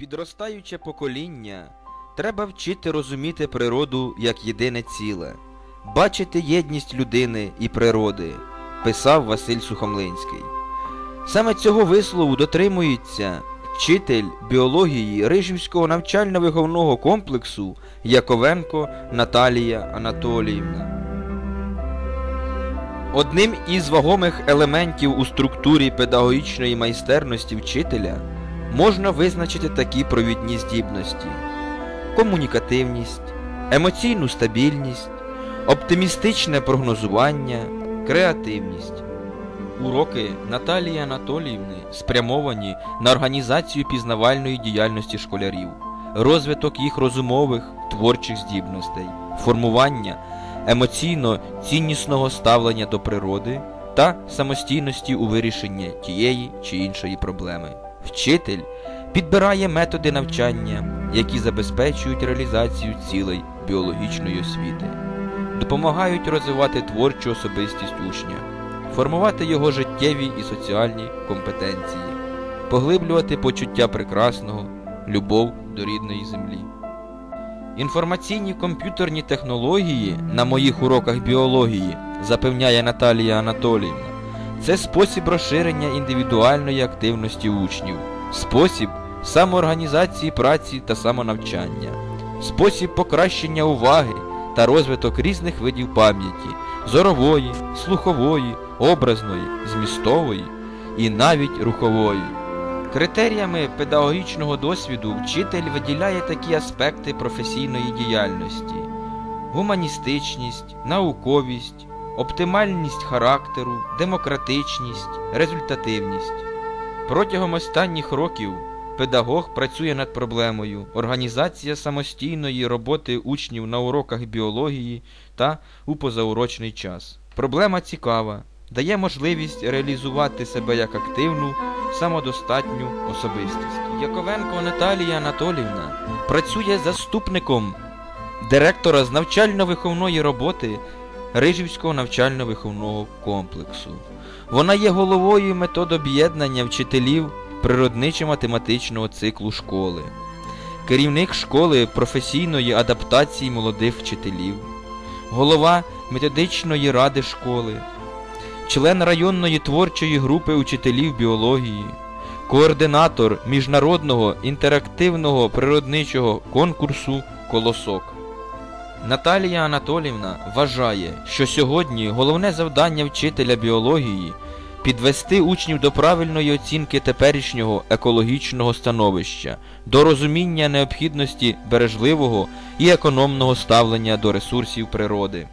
Підростаюче покоління треба вчити розуміти природу як єдине ціле, бачити єдність людини і природи, писав Василь Сухомлинський. Саме цього вислову дотримується вчитель біології Рижівського навчально-виховного комплексу Яковенко Наталія Анатоліївна. Одним із вагомих елементів у структурі педагогічної майстерності вчителя можна визначити такі провідні здібності: комунікативність, емоційну стабільність, оптимістичне прогнозування, креативність. Уроки Наталії Анатоліївни спрямовані на організацію пізнавальної діяльності школярів, розвиток їх розумових, творчих здібностей, формування емоційно ціннісного ставлення до природи та самостійності у вирішенні тієї чи іншої проблеми. Вчитель підбирає методи навчання, які забезпечують реалізацію цілей біологічної освіти, допомагають розвивати творчу особистість учня, формувати його життєві і соціальні компетенції, поглиблювати почуття прекрасного, любов до рідної землі. Інформаційні комп'ютерні технології на моїх уроках біології, запевняє Наталія Анатоліївна, це спосіб розширення індивідуальної активності учнів, спосіб самоорганізації праці та самонавчання, спосіб покращення уваги та розвиток різних видів пам'яті зорової, слухової, образної, змістової і навіть рухової. Критеріями педагогічного досвіду вчитель виділяє такі аспекти професійної діяльності: гуманістичність, науковість, оптимальність характеру, демократичність, результативність. Протягом останніх років педагог працює над проблемою організація самостійної роботи учнів на уроках біології та у позаурочний час. Проблема цікава, дає можливість реалізувати себе як активну, самодостатню особистість. Яковенко Наталія Анатоліївна працює заступником директора з навчально-виховної роботи Рижівського навчально-виховного комплексу. Вона є головою методоб'єднання вчителів природничо-математичного циклу школи, керівник школи професійної адаптації молодих вчителів, голова методичної ради школи, член районної творчої групи учителів біології, координатор міжнародного інтерактивного природничого конкурсу Колосок. Наталія Анатолівна вважає, що сьогодні головне завдання вчителя біології підвести учнів до правильної оцінки теперішнього екологічного становища, до розуміння необхідності бережливого і економного ставлення до ресурсів природи.